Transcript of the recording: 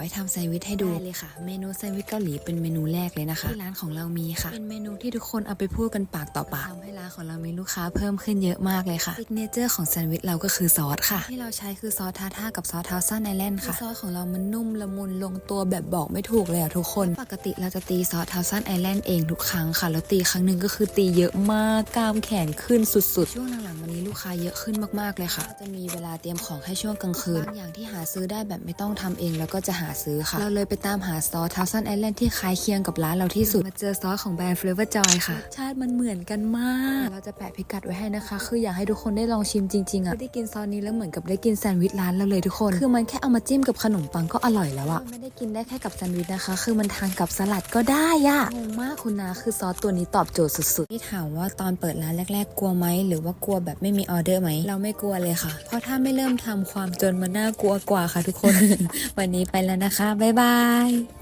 ให้ทำแซนด์วิชให้ดูเลยค่ะ เมนูแซนด์วิชเกาหลีเป็นเมนูแรกเลยนะคะที่ร้านของเรามีค่ะ เป็นเมนูที่ทุกคนเอาไปพูดกันปากต่อปากทำให้ร้านของเรามีลูกค้าเพิ่มขึ้นเยอะมากเลยค่ะซิกเนเจอร์ของแซนด์วิชเราก็คือซอสค่ะ ที่เราใช้คือซอสทาท่ากับซอสเทาซันไอแลนด์ค่ะซอสของเรามันนุ่มละมุนลงตัวแบบบอกไม่ถูกเลยอะทุกคน ปกติเราจะตีซอสเทาซันไอแลนด์เองทุกครั้งค่ะแล้วตีครั้งหนึ่งก็คือตีเยอะมากกล้ามแขนขึ้นสุดๆช่วงหลังๆวันนี้ลูกค้าเยอะขึ้นมากๆเลยค่ะก็จะมีเวลาเตรียมของแค่ช่วงกลางคืนบางอย่างที่หาซื้อได้แบบไม่ต้องทำเองแล้วก็จะหาซื้อค่ะ เราเลยไปตามหาซอสเทาซันไอแลนด์ที่คล้ายเคียงกับร้านเราที่สุด มาเจอซอสของแบรนด์ Flavor Joy ค่ะรสชาติมันเหมือนกันมาก เราจะแปะพิกัดไว้ให้นะคะ คืออยากให้ทุกคนได้ลองชิมจริงๆอะได้กินซอสนี้แล้วเหมือนกับได้กินแซนด์วิชร้านเราเลยทุกคน คือมันแค่เอามาจิ้มกับขนมปังก็อร่อยแล้วอะไม่ได้กินได้แค่กับแซนด์วิชนะคะ คือมันทานกับสลัดก็ได้อะงงมากคุณนาคือซอสตัวนี้ตอบโจทย์สุดๆที่ถามว่าตอนเปิดร้านแรก ๆ กลัวไหมหรือว่ากลัวแบบไม่มีออเดอร์ไหมเราไม่กลัวเลยค่ะ เพราะถ้าไม่เริ่มทำความจนมันน่ากลัวกว่าค่ะทุกคน วันนี้ไปแล้วนะคะ บ๊ายบาย